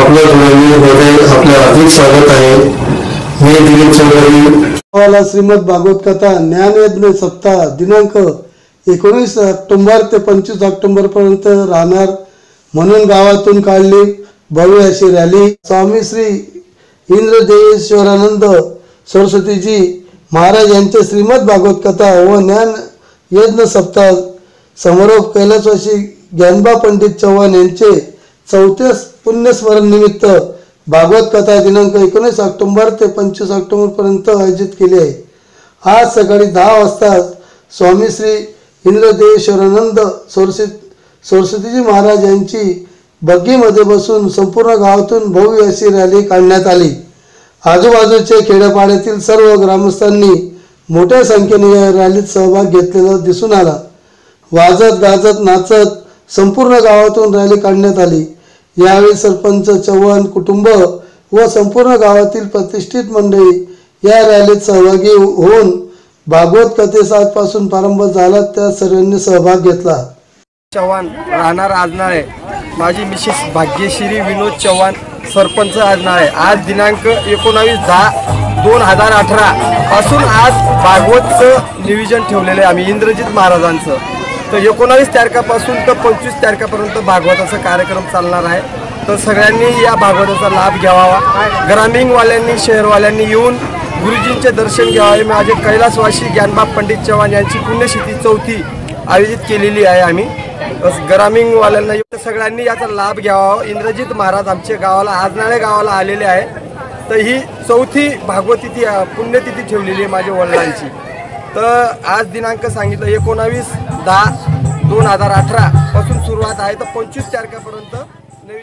हार्दिक स्वागत आहे. मी दिलीप चौधरी. गावाला श्रीमद भागवत कथा ज्ञानयज्ञ सप्ताह दिनांक एकोणीस ऑक्टोंबर ते पंचवीस ऑक्टोंबर पर्यंत राहणार. म्हणून गावातून काढली भव्य अशी रॅली. स्वामी श्री इंद्रदेवेश्वरानंद सरस्वतीजी महाराज यांचे श्रीमद भागवत कथा व ज्ञान यज्ञ सप्ताह समारोप कैलासवासी ज्ञानबा पंडित चव्हाण यांचे चौथ्या पुण्यस्मरण निमित्त भागवत कथा दिनांक एकोणीस ऑक्टोंबर ते पंचवीस ऑक्टोबरपर्यंत आयोजित केली आहे. आज सकाळी दहा वाजता स्वामी श्री इंद्रदेवेश्वरानंद सरस्वती सरस्वतीजी महाराज यांची बग्गीमध्ये बसून संपूर्ण गावातून भव्य अशी रॅली काढण्यात आली. आजूबाजूच्या खेड्यापाड्यातील सर्व ग्रामस्थांनी मोठ्या संख्येने या रॅलीत सहभाग घेतलेला दिसून आला. वाजत गाजत नाचत संपूर्ण गावातून रॅली काढण्यात आली. यावेळी सरपंच चव्हाण कुटुंब व संपूर्ण गावातील प्रतिष्ठित मंडळी या रॅलीत सहभागी होऊन भागवत कथेस आजपासून प्रारंभ झाला त्या सर्वांनी सहभाग घेतला. चव्हाण राहणार आजनाळे. माझी मिसेस भाग्यश्री विनोद चव्हाण सरपंच आजनाळे. आज दिनांक एकोणावीस दहा दोन हजार अठरा पासून आज भागवतचं नियोजन ठेवलेलं आहे आम्ही इंद्रजित महाराजांचं. तर एकोणावीस तारखापासून तर पंचवीस तारखापर्यंत भागवताचा कार्यक्रम चालणार आहे. तर सगळ्यांनी या भागवताचा लाभ घ्यावा. ग्रामीणवाल्यांनी शहरवाल्यांनी येऊन गुरुजींचे दर्शन घ्यावे. माझे कैलासवासी ज्ञानबाब पंडित चव्हाण यांची पुण्यतिथी चौथी आयोजित केलेली आहे आम्ही. ग्रामीणवाल्यांना येऊन सगळ्यांनी याचा लाभ घ्यावा. इंद्रजित महाराज आमच्या गावाला आजनाळे गावाला आलेले आहे. तर ही चौथी भागवतिथी पुण्यतिथी ठेवलेली आहे माझ्या वडिलांची. तर आज दिनांक सांगितलं एकोणावीस दहा दोन हजार अठरा पासून सुरुवात आहे. तर पंचवीस तारखेपर्यंत नवी